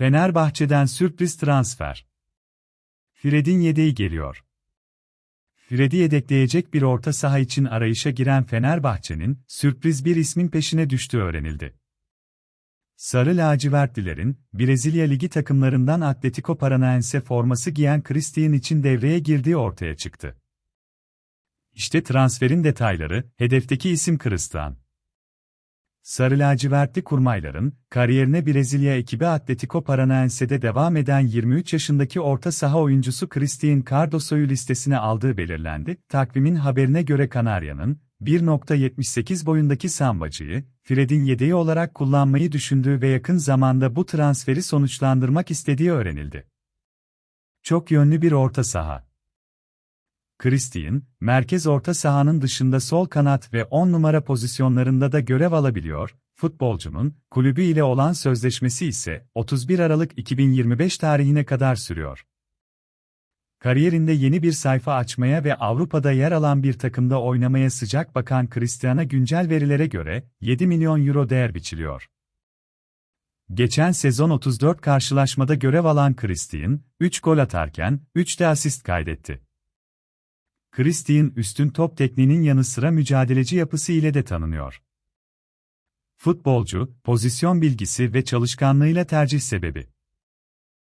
Fenerbahçe'den sürpriz transfer. Fred'in yedeği geliyor. Fred'i yedekleyecek bir orta saha için arayışa giren Fenerbahçe'nin sürpriz bir ismin peşine düştüğü öğrenildi. Sarı lacivertlilerin, Brezilya Ligi takımlarından Atletico Paranaense forması giyen Christian için devreye girdiği ortaya çıktı. İşte transferin detayları, hedefteki isim Christian. Sarı lacivertli kurmayların, kariyerine Brezilya ekibi Atletico Paranaense'de devam eden 23 yaşındaki orta saha oyuncusu Cristian Cardoso'yu listesine aldığı belirlendi. Takvimin haberine göre Kanarya'nın, 1.78 boyundaki sambacıyı, Fred'in yedeği olarak kullanmayı düşündüğü ve yakın zamanda bu transferi sonuçlandırmak istediği öğrenildi. Çok yönlü bir orta saha. Christian, merkez orta sahanın dışında sol kanat ve 10 numara pozisyonlarında da görev alabiliyor. Futbolcunun, kulübü ile olan sözleşmesi ise 31 Aralık 2025 tarihine kadar sürüyor. Kariyerinde yeni bir sayfa açmaya ve Avrupa'da yer alan bir takımda oynamaya sıcak bakan Christian'a güncel verilere göre 7 milyon euro değer biçiliyor. Geçen sezon 34 karşılaşmada görev alan Christian, 3 gol atarken 3 de asist kaydetti. Christian üstün top tekniğinin yanı sıra mücadeleci yapısı ile de tanınıyor. Futbolcu, pozisyon bilgisi ve çalışkanlığıyla tercih sebebi.